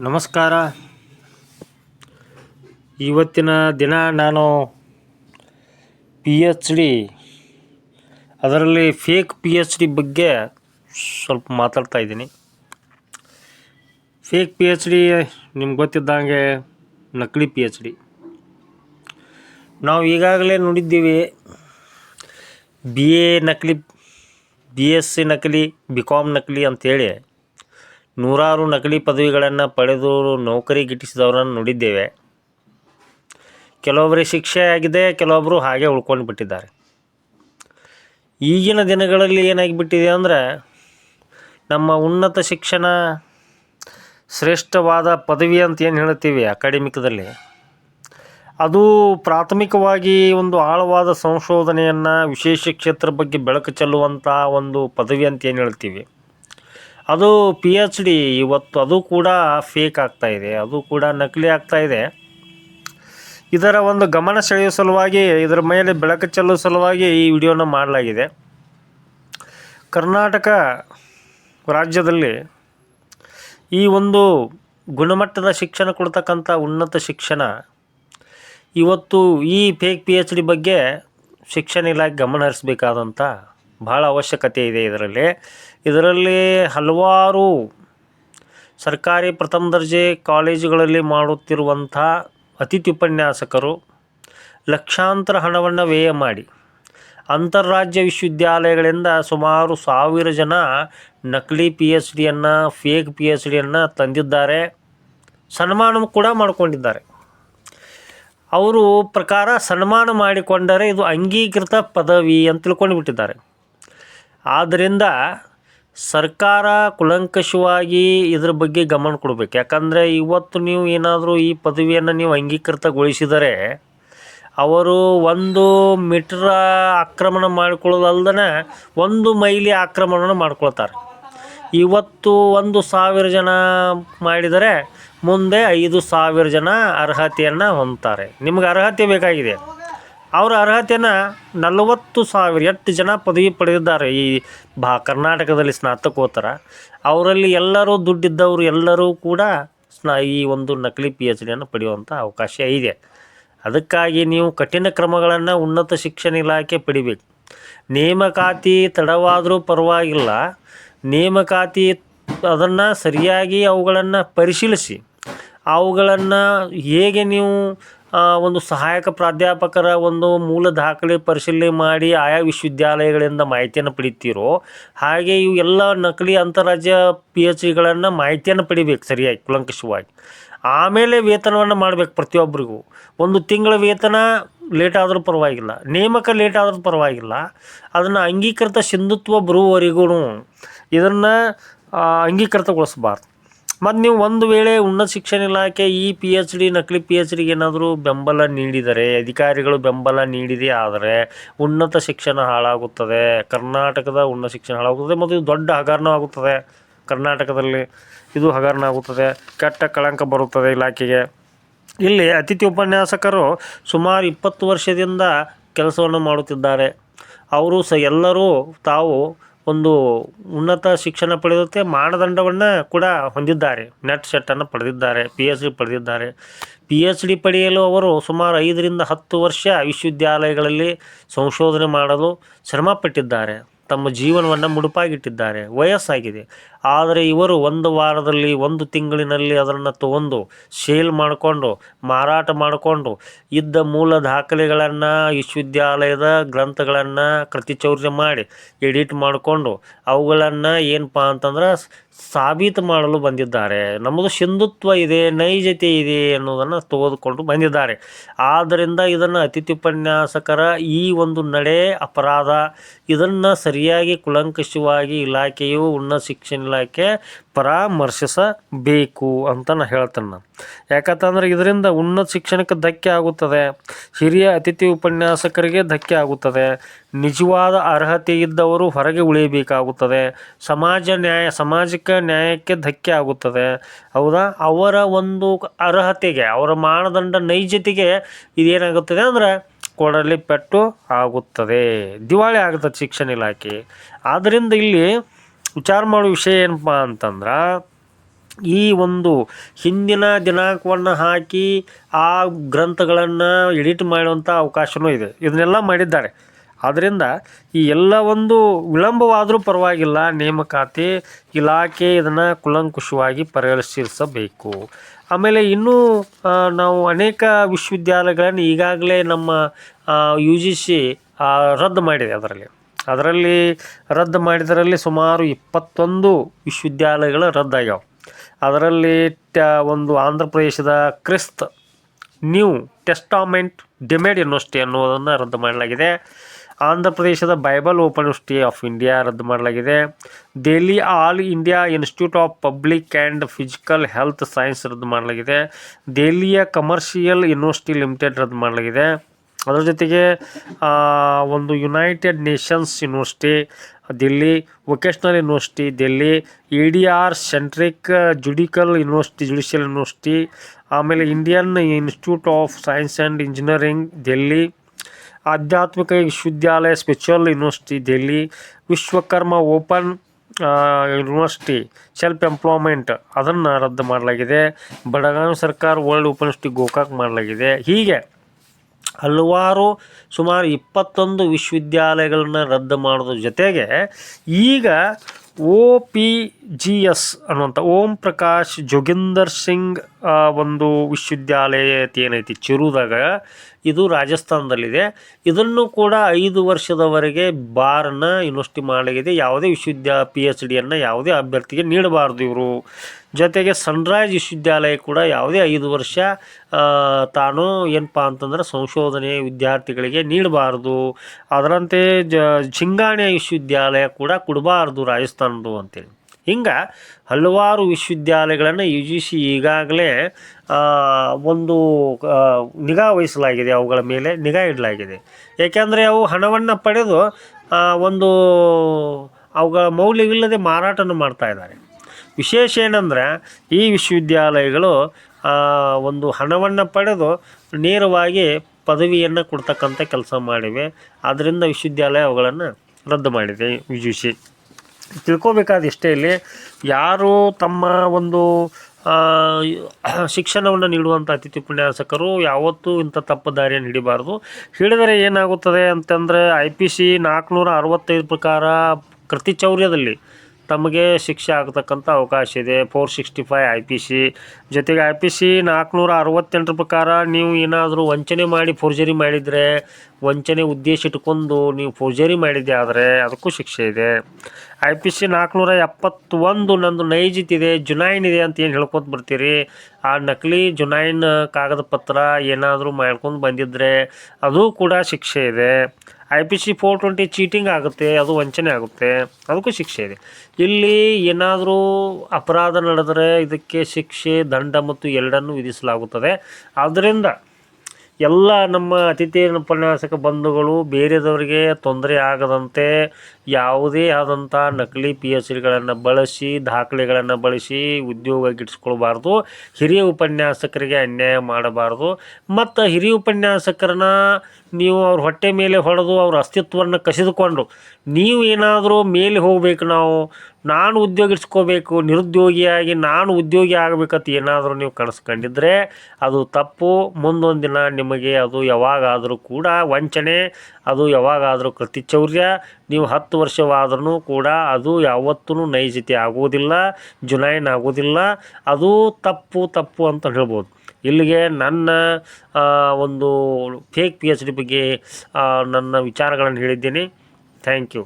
ನಮಸ್ಕಾರ. ಇವತ್ತಿನ ದಿನ ನಾನು ಪಿ ಎಚ್ ಡಿ ಅದರಲ್ಲಿ ಫೇಕ್ ಪಿ ಎಚ್ ಡಿ ಬಗ್ಗೆ ಸ್ವಲ್ಪ ಮಾತಾಡ್ತಾ ಇದ್ದೀನಿ. ಫೇಕ್ ಪಿ ಎಚ್ ಡಿ ನಿಮ್ಗೆ ಗೊತ್ತಿದ್ದಂಗೆ ನಕಲಿ ಪಿ ಎಚ್ ಡಿ ನಾವು ಈಗಾಗಲೇ ನೋಡಿದ್ದೀವಿ ಬಿ ಎ ನಕಲಿ ಬಿ ಎಸ್ ಸಿ ನಕಲಿ ಬಿ ಕಾಮ್ ನಕಲಿ ಅಂಥೇಳಿ ನೂರಾರು ನಕಲಿ ಪದವಿಗಳನ್ನು ಪಡೆದು ನೌಕರಿ ಗಿಟ್ಟಿಸಿದವರನ್ನು ನೋಡಿದ್ದೇವೆ. ಕೆಲವೊಬ್ಬರಿಗೆ ಶಿಕ್ಷೆ ಆಗಿದೆ ಕೆಲವೊಬ್ಬರು ಹಾಗೆ ಉಳ್ಕೊಂಡು ಬಿಟ್ಟಿದ್ದಾರೆ. ಈಗಿನ ದಿನಗಳಲ್ಲಿ ಏನಾಗಿಬಿಟ್ಟಿದೆ ಅಂದರೆ, ನಮ್ಮ ಉನ್ನತ ಶಿಕ್ಷಣ ಶ್ರೇಷ್ಠವಾದ ಪದವಿ ಅಂತ ಏನು ಹೇಳ್ತೀವಿ ಅಕಾಡೆಮಿಕದಲ್ಲಿ? ಅದು ಪ್ರಾಥಮಿಕವಾಗಿ ಒಂದು ಆಳವಾದ ಸಂಶೋಧನೆಯನ್ನು ವಿಶೇಷ ಕ್ಷೇತ್ರ ಬಗ್ಗೆ ಬೆಳಕು ಚೆಲ್ಲುವಂಥ ಒಂದು ಪದವಿ ಅಂತ ಏನು ಹೇಳ್ತೀವಿ? ಅದು ಪಿ ಎಚ್ ಡಿ ಇವತ್ತು ಅದು ಕೂಡ ಫೇಕ್ ಆಗ್ತಾ ಇದೆ, ಅದು ಕೂಡ ನಕಲಿ ಆಗ್ತಾ ಇದೆ. ಇದರ ಒಂದು ಗಮನ ಸೆಳೆಯುವ ಸಲುವಾಗಿ, ಇದರ ಮೇಲೆ ಬೆಳಕು ಚೆಲ್ಲುವ ಸಲುವಾಗಿ ಈ ವಿಡಿಯೋನ ಮಾಡಲಾಗಿದೆ. ಕರ್ನಾಟಕ ರಾಜ್ಯದಲ್ಲಿ ಈ ಒಂದು ಗುಣಮಟ್ಟದ ಶಿಕ್ಷಣ ಕೊಡ್ತಕ್ಕಂಥ ಉನ್ನತ ಶಿಕ್ಷಣ, ಇವತ್ತು ಈ ಫೇಕ್ ಪಿ ಎಚ್ ಡಿ ಬಗ್ಗೆ ಶಿಕ್ಷಣ ಇಲಾಖೆ ಗಮನ ಹರಿಸಬೇಕಾದಂಥ ಭಾಳ ಅವಶ್ಯಕತೆ ಇದೆ ಇದರಲ್ಲಿ. ಇದರಲ್ಲಿ ಹಲವಾರು ಸರ್ಕಾರಿ ಪ್ರಥಮ ದರ್ಜೆ ಕಾಲೇಜುಗಳಲ್ಲಿ ಮಾಡುತ್ತಿರುವಂಥ ಅತಿಥಿ ಉಪನ್ಯಾಸಕರು ಲಕ್ಷಾಂತರ ಹಣವನ್ನು ವ್ಯಯ ಮಾಡಿ ಅಂತಾರಾಜ್ಯ ವಿಶ್ವವಿದ್ಯಾಲಯಗಳಿಂದ ಸುಮಾರು ಸಾವಿರ ಜನ ನಕಲಿ ಪಿ ಎಚ್ ಡಿಯನ್ನು ಫೇಕ್ ಪಿ ಎಚ್ ಡಿಯನ್ನು ತಂದಿದ್ದಾರೆ. ಸನ್ಮಾನ ಕೂಡ ಮಾಡಿಕೊಂಡಿದ್ದಾರೆ. ಅವರು ಪ್ರಕಾರ ಸನ್ಮಾನ ಮಾಡಿಕೊಂಡರೆ ಇದು ಅಂಗೀಕೃತ ಪದವಿ ಅಂತ ತಿಳ್ಕೊಂಡು ಬಿಟ್ಟಿದ್ದಾರೆ ಆದ್ದರಿಂದ ಸರ್ಕಾರ ಕುಲಂಕಷವಾಗಿ ಇದ್ರ ಬಗ್ಗೆ ಗಮನ ಕೊಡಬೇಕು. ಯಾಕಂದರೆ ಇವತ್ತು ನೀವು ಏನಾದರೂ ಈ ಪದವಿಯನ್ನು ನೀವು ಅಂಗೀಕೃತಗೊಳಿಸಿದರೆ ಅವರು ಒಂದು ಮೀಟ್ರ ಆಕ್ರಮಣ ಮಾಡಿಕೊಳ್ಳೋದಲ್ದೇ ಒಂದು ಮೈಲಿ ಆಕ್ರಮಣ ಮಾಡ್ಕೊಳ್ತಾರೆ. ಇವತ್ತು ಒಂದು ಸಾವಿರ ಜನ ಮಾಡಿದರೆ ಮುಂದೆ ಐದು ಸಾವಿರ ಜನ ಅರ್ಹತೆಯನ್ನು ಹೊಂದ್ತಾರೆ. ನಿಮ್ಗೆ ಅರ್ಹತೆ ಬೇಕಾಗಿದೆ. ಅವರ ಅರ್ಹತೆಯನ್ನು ನಲವತ್ತು ಸಾವಿರ ಎಷ್ಟು ಜನ ಪದವಿ ಪಡೆದಿದ್ದಾರೆ ಈ ಭಾ ಕರ್ನಾಟಕದಲ್ಲಿ ಸ್ನಾತಕೋತ್ತರ. ಅವರಲ್ಲಿ ಎಲ್ಲರೂ ದುಡ್ಡಿದ್ದವರು ಎಲ್ಲರೂ ಕೂಡ ಸ್ನಾ ಈ ಒಂದು ನಕಲಿ ಪಿ ಎಚ್ ಡಿಯನ್ನು ಪಡೆಯುವಂಥ ಅವಕಾಶ ಇದೆ. ಅದಕ್ಕಾಗಿ ನೀವು ಕಠಿಣ ಕ್ರಮಗಳನ್ನು ಉನ್ನತ ಶಿಕ್ಷಣ ಇಲಾಖೆ ಪಡಿಬೇಕು. ನೇಮಕಾತಿ ತಡವಾದರೂ ಪರವಾಗಿಲ್ಲ. ನೇಮಕಾತಿ ಅದನ್ನು ಸರಿಯಾಗಿ ಅವುಗಳನ್ನು ಪರಿಶೀಲಿಸಿ. ಅವುಗಳನ್ನು ಹೇಗೆ ನೀವು ಒಂದು ಸಹಾಯಕ ಪ್ರಾಧ್ಯಾಪಕರ ಒಂದು ಮೂಲ ದಾಖಲೆ ಪರಿಶೀಲನೆ ಮಾಡಿ ಆಯಾ ವಿಶ್ವವಿದ್ಯಾಲಯಗಳಿಂದ ಮಾಹಿತಿಯನ್ನು ಪಡಿತೀರೋ, ಹಾಗೆ ಇವು ಎಲ್ಲ ನಕಲಿ ಅಂತಾರಾಜ್ಯ ಪಿ ಎಚ್ ಡಿಗಳನ್ನು ಮಾಹಿತಿಯನ್ನು ಪಡಿಬೇಕು ಸರಿಯಾಗಿ, ಕುಲಂಕಷವಾಗಿ. ಆಮೇಲೆ ವೇತನವನ್ನು ಮಾಡಬೇಕು ಪ್ರತಿಯೊಬ್ಬರಿಗೂ ಒಂದು ತಿಂಗಳ ವೇತನ ಲೇಟ್ ಆದರೂ ಪರವಾಗಿಲ್ಲ, ನೇಮಕ ಲೇಟ್ ಆದರೂ ಪರವಾಗಿಲ್ಲ, ಅದನ್ನು ಅಂಗೀಕೃತ ಸಿಂಧುತ್ವ ಬರುವವರೆಗೂ ಇದನ್ನು ಅಂಗೀಕೃತಗೊಳಿಸಬಾರ್ದು. ಮತ್ತು ನೀವು ಒಂದು ವೇಳೆ ಉನ್ನತ ಶಿಕ್ಷಣ ಇಲಾಖೆ ಈ ಪಿ ಎಚ್ ಡಿ ನಕಲಿ ಪಿ ಎಚ್ ಡಿಗೆ ಏನಾದರೂ ಬೆಂಬಲ ನೀಡಿದರೆ, ಅಧಿಕಾರಿಗಳು ಬೆಂಬಲ ನೀಡಿದೆ ಆದರೆ ಉನ್ನತ ಶಿಕ್ಷಣ ಹಾಳಾಗುತ್ತದೆ. ಕರ್ನಾಟಕದ ಉನ್ನತ ಶಿಕ್ಷಣ ಹಾಳಾಗುತ್ತದೆ ಮತ್ತು ಇದು ದೊಡ್ಡ ಹಗರಣ ಆಗುತ್ತದೆ. ಕರ್ನಾಟಕದಲ್ಲಿ ಇದು ಹಗರಣ ಆಗುತ್ತದೆ. ಕೆಟ್ಟ ಕಳಂಕ ಬರುತ್ತದೆ ಇಲಾಖೆಗೆ. ಇಲ್ಲಿ ಅತಿಥಿ ಉಪನ್ಯಾಸಕರು ಸುಮಾರು ಇಪ್ಪತ್ತು ವರ್ಷದಿಂದ ಕೆಲಸವನ್ನು ಮಾಡುತ್ತಿದ್ದಾರೆ. ಅವರು ಸಹ ಎಲ್ಲರೂ ತಾವು ಒಂದು ಉನ್ನತ ಶಿಕ್ಷಣ ಪಡೆಯುತ್ತೆ ಮಾನದಂಡವನ್ನು ಕೂಡ ಹೊಂದಿದ್ದಾರೆ. ನೆಟ್ ಸೆಟ್ಟನ್ನು ಪಡೆದಿದ್ದಾರೆ ಪಿ ಎಚ್ ಡಿ ಪಡೆದಿದ್ದಾರೆ. ಪಿ ಎಚ್ ಡಿ ಪಡೆಯಲು ಅವರು ಸುಮಾರು ಐದರಿಂದ ಹತ್ತು ವರ್ಷ ವಿಶ್ವವಿದ್ಯಾಲಯಗಳಲ್ಲಿ ಸಂಶೋಧನೆ ಮಾಡಲು ಶ್ರಮಪಟ್ಟಿದ್ದಾರೆ. ತಮ್ಮ ಜೀವನವನ್ನು ಮುಡುಪಾಗಿಟ್ಟಿದ್ದಾರೆ. ವಯಸ್ಸಾಗಿದೆ. ಆದರೆ ಇವರು ಒಂದು ವಾರದಲ್ಲಿ, ಒಂದು ತಿಂಗಳಿನಲ್ಲಿ ಅದನ್ನು ತಗೊಂಡು, ಸೇಲ್ ಮಾಡಿಕೊಂಡು, ಮಾರಾಟ ಮಾಡಿಕೊಂಡು ಇದ್ದ ಮೂಲ ದಾಖಲೆಗಳನ್ನು ವಿಶ್ವವಿದ್ಯಾಲಯದ ಗ್ರಂಥಗಳನ್ನು ಕೃತಿಚೌರ್ಯ ಮಾಡಿ ಎಡಿಟ್ ಮಾಡಿಕೊಂಡು ಅವುಗಳನ್ನು ಏನಪ್ಪ ಅಂತಂದ್ರೆ ಸಾಬೀತು ಮಾಡಲು ಬಂದಿದ್ದಾರೆ. ನಮ್ಮದು ಸಿಂಧುತ್ವ ಇದೆ, ನೈಜತೆ ಇದೆ ಅನ್ನೋದನ್ನು ತೆಗೆದುಕೊಂಡು ಬಂದಿದ್ದಾರೆ. ಆದ್ದರಿಂದ ಇದನ್ನು ಅತಿಥಿ ಉಪನ್ಯಾಸಕರ ಈ ಒಂದು ನಡೆ ಅಪರಾಧ ಇದನ್ನು ಸರಿಯಾಗಿ ಕುಲಂಕಷವಾಗಿ ಇಲಾಖೆಯು ಉನ್ನತ ಶಿಕ್ಷಣ ಇಲಾಖೆ ಪರಾಮರ್ಶಿಸಬೇಕು ಅಂತ ನಾನು ಹೇಳ್ತೇನೆ ನಾನು. ಯಾಕಂತಂದ್ರೆ ಇದರಿಂದ ಉನ್ನತ ಶಿಕ್ಷಣಕ್ಕೆ ಧಕ್ಕೆ ಆಗುತ್ತದೆ. ಹಿರಿಯ ಅತಿಥಿ ಉಪನ್ಯಾಸಕರಿಗೆ ಧಕ್ಕೆ ಆಗುತ್ತದೆ. ನಿಜವಾದ ಅರ್ಹತೆ ಇದ್ದವರು ಹೊರಗೆ ಉಳಿಯಬೇಕಾಗುತ್ತದೆ. ಸಮಾಜ ನ್ಯಾಯ, ಸಾಮಾಜಿಕ ನ್ಯಾಯಕ್ಕೆ ಧಕ್ಕೆ ಆಗುತ್ತದೆ. ಹೌದಾ? ಅವರ ಒಂದು ಅರ್ಹತೆಗೆ, ಅವರ ಮಾನದಂಡ ನೈಜತೆಗೆ ಇದೇನಾಗುತ್ತದೆ ಅಂದರೆ ಕೊಡಲಿ ಪೆಟ್ಟು ಆಗುತ್ತದೆ. ದಿವಾಳಿ ಆಗುತ್ತದೆ ಶಿಕ್ಷಣ ಇಲಾಖೆ. ಆದ್ದರಿಂದ ಇಲ್ಲಿ ವಿಚಾರ ಮಾಡೋ ವಿಷಯ ಏನಪ್ಪ ಅಂತಂದ್ರೆ, ಈ ಒಂದು ಹಿಂದಿನ ದಿನಾಂಕವನ್ನು ಹಾಕಿ ಆ ಗ್ರಂಥಗಳನ್ನು ಎಡಿಟ್ ಮಾಡುವಂಥ ಅವಕಾಶವೂ ಇದೆ. ಇದನ್ನೆಲ್ಲ ಮಾಡಿದ್ದಾರೆ. ಆದ್ದರಿಂದ ಈ ಎಲ್ಲ ಒಂದು ವಿಳಂಬವಾದರೂ ಪರವಾಗಿಲ್ಲ, ನೇಮಕಾತಿ ಇಲಾಖೆ ಇದನ್ನು ಕುಲಂಕುಷವಾಗಿ ಪರಿಶೀಲಿಸಬೇಕು ಆಮೇಲೆ ಇನ್ನೂ ನಾವು ಅನೇಕ ವಿಶ್ವವಿದ್ಯಾಲಯಗಳನ್ನು ಈಗಾಗಲೇ ನಮ್ಮ ಯು ಜಿ ಸಿ ರದ್ದು ಮಾಡಿದೆ ಅದರಲ್ಲಿ. ಅದರಲ್ಲಿ ರದ್ದು ಮಾಡಿದರಲ್ಲಿ ಸುಮಾರು ಇಪ್ಪತ್ತೊಂದು ವಿಶ್ವವಿದ್ಯಾಲಯಗಳು ರದ್ದಾಗ್ಯಾವ. ಅದರಲ್ಲಿ ಟ, ಒಂದು ಆಂಧ್ರ ಪ್ರದೇಶದ Christ new testament deemed university ಅನ್ನುವುದನ್ನು ರದ್ದು ಮಾಡಲಾಗಿದೆ. ಆಂಧ್ರ ಪ್ರದೇಶದ Bible open university of India ರದ್ದು ಮಾಡಲಾಗಿದೆ. Delhi all India institute of public and physical health science ರದ್ದು ಮಾಡಲಾಗಿದೆ. ದೆಹಲಿಯ ಕಮರ್ಷಿಯಲ್ ಯೂನಿವರ್ಸಿಟಿ ಲಿಮಿಟೆಡ್ ರದ್ದು ಮಾಡಲಾಗಿದೆ. ಅದರ ಜೊತೆಗೆ ಒಂದು United Nations university Delhi vocational university Delhi A D R centric judicial university judicial university ಆಮೇಲೆ Indian institute of science and engineering Delhi, ಆಧ್ಯಾತ್ಮಿಕ ವಿಶ್ವವಿದ್ಯಾಲಯ spiritual university Delhi, Vishwakarma open university self employment ಅದನ್ನು ರದ್ದು ಮಾಡಲಾಗಿದೆ. ಬಡಗಾಮಿ ಸರ್ಕಾರ ವರ್ಲ್ಡ್ ಓಪನ್ ಯೂನಿವರ್ಸಿಟಿ ಗೋಕಾಕ್ ಮಾಡಲಾಗಿದೆ. ಹೀಗೆ ಹಲವಾರು ಸುಮಾರು ಇಪ್ಪತ್ತೊಂದು ವಿಶ್ವವಿದ್ಯಾಲಯಗಳನ್ನ ರದ್ದು ಮಾಡೋದ್ರ ಜೊತೆಗೆ ಈಗ ಓ ಪಿ ಜಿ ಎಸ್ ಅನ್ನುವಂಥ ಓಂ ಪ್ರಕಾಶ್ ಜೋಗಿಂದರ್ ಸಿಂಗ್ ಒಂದು ವಿಶ್ವವಿದ್ಯಾಲಯ ಏನೈತಿ, ಚಿರುದಾಗ ಇದು ರಾಜಸ್ಥಾನದಲ್ಲಿದೆ. ಇದನ್ನು ಕೂಡ ಐದು ವರ್ಷದವರೆಗೆ ಬಾರನ್ನು ಯೂನಿವರ್ಸಿಟಿ ಮಾಡಲಾಗಿದೆ. ಯಾವುದೇ ವಿಶ್ವವಿದ್ಯಾ ಪಿ ಎಚ್ ಡಿಯನ್ನು ಯಾವುದೇ ಅಭ್ಯರ್ಥಿಗೆ ನೀಡಬಾರ್ದು ಇವರು. ಜೊತೆಗೆ ಸನ್ರೈಸ್ ವಿಶ್ವವಿದ್ಯಾಲಯ ಕೂಡ ಯಾವುದೇ ಐದು ವರ್ಷ ತಾನು ಏನಪ್ಪ ಅಂತಂದ್ರೆ ಸಂಶೋಧನೆ ವಿದ್ಯಾರ್ಥಿಗಳಿಗೆ ನೀಡಬಾರ್ದು. ಅದರಂತೆ ಜ ಜಿಂಗಾಣೆ ವಿಶ್ವವಿದ್ಯಾಲಯ ಕೂಡ ಕೊಡಬಾರ್ದು ರಾಜಸ್ಥಾನದ್ದು ಅಂತೇಳಿ. ಹಿಂಗೆ ಹಲವಾರು ವಿಶ್ವವಿದ್ಯಾಲಯಗಳನ್ನು ಯು ಜಿ ಸಿ ಈಗಾಗಲೇ ಒಂದು ನಿಗಾ ವಹಿಸಲಾಗಿದೆ, ಅವುಗಳ ಮೇಲೆ ನಿಗಾ ಇಡಲಾಗಿದೆ. ಏಕೆಂದರೆ ಅವು ಹಣವನ್ನು ಪಡೆದು ಒಂದು, ಅವುಗಳ ಮೌಲ್ಯವಿಲ್ಲದೆ ಮಾರಾಟನ ಮಾಡ್ತಾ ಇದ್ದಾರೆ. ವಿಶೇಷ ಏನಂದರೆ, ಈ ವಿಶ್ವವಿದ್ಯಾಲಯಗಳು ಒಂದು ಹಣವನ್ನು ಪಡೆದು ನೇರವಾಗಿ ಪದವಿಯನ್ನು ಕೊಡ್ತಕ್ಕಂಥ ಕೆಲಸ ಮಾಡಿವೆ. ಆದ್ದರಿಂದ ವಿಶ್ವವಿದ್ಯಾಲಯ ಅವುಗಳನ್ನು ರದ್ದು ಮಾಡಿದೆ ಯು ತಿಳ್ಕೊಬೇಕಾದ ಇಷ್ಟೇ ಇಲ್ಲಿ ಯಾರು ತಮ್ಮ ಒಂದು ಶಿಕ್ಷಣವನ್ನು ನೀಡುವಂಥ ಅತಿಥಿ ಉಪನ್ಯಾಸಕರು ಯಾವತ್ತೂ ಇಂಥ ತಪ್ಪು ದಾರಿಯನ್ನು ಹಿಡಿಬಾರ್ದು. ಹಿಡಿದರೆ ಏನಾಗುತ್ತದೆ ಅಂತಂದರೆ ಐ ಪಿ ಸಿ ನಾಲ್ಕುನೂರ ಅರವತ್ತೈದು ಪ್ರಕಾರ ಕೃತಿಚೌರ್ಯದಲ್ಲಿ ತಮಗೆ ಶಿಕ್ಷೆ ಆಗತಕ್ಕಂಥ ಅವಕಾಶ ಇದೆ. Four sixty five I P C ಜೊತೆಗೆ ಐ ಪಿ ಸಿ ನಾಲ್ಕುನೂರ ಅರವತ್ತೆಂಟರ ಪ್ರಕಾರ ನೀವು ಏನಾದರೂ ವಂಚನೆ ಮಾಡಿ ಫೋರ್ಜರಿ ಮಾಡಿದರೆ, ವಂಚನೆ ಉದ್ದೇಶ ಇಟ್ಕೊಂಡು ನೀವು ಫೋರ್ಜರಿ ಮಾಡಿದ್ದೆ ಆದರೆ ಅದಕ್ಕೂ ಶಿಕ್ಷೆ ಇದೆ. ಐ ಪಿ ಸಿ ನಾಲ್ಕುನೂರ ಎಪ್ಪತ್ತೊಂದು ನಂದು ನೈಜಿತಿದೆ ಜುನೈನ್ ಇದೆ ಅಂತ ಏನು ಹೇಳ್ಕೊತ ಬರ್ತೀರಿ? ಆ ನಕಲಿ ಜುನಾಯಿನ್ ಕಾಗದ ಪತ್ರ ಏನಾದರೂ ಮಾಡ್ಕೊಂಡು ಬಂದಿದ್ದರೆ ಅದು ಕೂಡ ಶಿಕ್ಷೆ ಇದೆ. I P C four twenty cheating ಆಗುತ್ತೆ, ಅದು ವಂಚನೆ ಆಗುತ್ತೆ, ಅದಕ್ಕೂ ಶಿಕ್ಷೆ ಇದೆ. ಇಲ್ಲಿ ಏನಾದರೂ ಅಪರಾಧ ನಡೆದರೆ ಇದಕ್ಕೆ ಶಿಕ್ಷೆ, ದಂಡ ಮತ್ತು ಎರಡನ್ನು ವಿಧಿಸಲಾಗುತ್ತದೆ. ಆದ್ದರಿಂದ ಎಲ್ಲ ನಮ್ಮ ಅತಿಥಿ ಉಪನ್ಯಾಸಕ ಬಂಧುಗಳು ಬೇರೆದವರಿಗೆ ತೊಂದರೆ ಆಗದಂತೆ ಯಾವುದೇ ಆದಂಥ ನಕಲಿ ಪಿ ಎಚ್ ಡಿಗಳನ್ನು ಬಳಸಿ, ದಾಖಲೆಗಳನ್ನು ಬಳಸಿ ಉದ್ಯೋಗ ಗಿಟ್ಸ್ಕೊಳ್ಬಾರ್ದು ಹಿರಿಯ ಉಪನ್ಯಾಸಕರಿಗೆ ಅನ್ಯಾಯ ಮಾಡಬಾರ್ದು. ಮತ್ತು ಹಿರಿಯ ಉಪನ್ಯಾಸಕರನ್ನ ನೀವು ಅವ್ರ ಹೊಟ್ಟೆ ಮೇಲೆ ಹೊಡೆದು ಅವ್ರ ಅಸ್ತಿತ್ವವನ್ನು ಕಸಿದುಕೊಂಡು ನೀವು ಏನಾದರೂ ಮೇಲೆ ಹೋಗಬೇಕು ನಾವು. ನಾನು ಉದ್ಯೋಗ ಇಟ್ಸ್ಕೋಬೇಕು ನಿರುದ್ಯೋಗಿಯಾಗಿ ನಾನು ಉದ್ಯೋಗಿ ಆಗಬೇಕಂತ ಏನಾದರೂ ನೀವು ಕನಸ್ಕೊಂಡಿದ್ರೆ ಅದು ತಪ್ಪು. ಮುಂದೊಂದು ದಿನ ನಿಮಗೆ ಅದು ಯಾವಾಗಾದರೂ ಕೂಡ ವಂಚನೆ, ಅದು ಯಾವಾಗಾದರೂ ಕೃತಿಚೌರ್ಯ. ನೀವು ಹತ್ತು ವರ್ಷವಾದ್ರೂ ಕೂಡ ಅದು ಯಾವತ್ತೂ ನೈಜತೆ ಆಗುವುದಿಲ್ಲ ಜುನೈನ್ ಆಗೋದಿಲ್ಲ. ಅದು ತಪ್ಪು ತಪ್ಪು ಅಂತ ಹೇಳ್ಬೋದು. ಇಲ್ಲಿಗೆ ನನ್ನ ಒಂದು ಫೇಕ್ ಪಿ ಎಚ್ ಡಿ ಬಗ್ಗೆ ನನ್ನ ವಿಚಾರಗಳನ್ನು ಹೇಳಿದ್ದೀನಿ. Thank you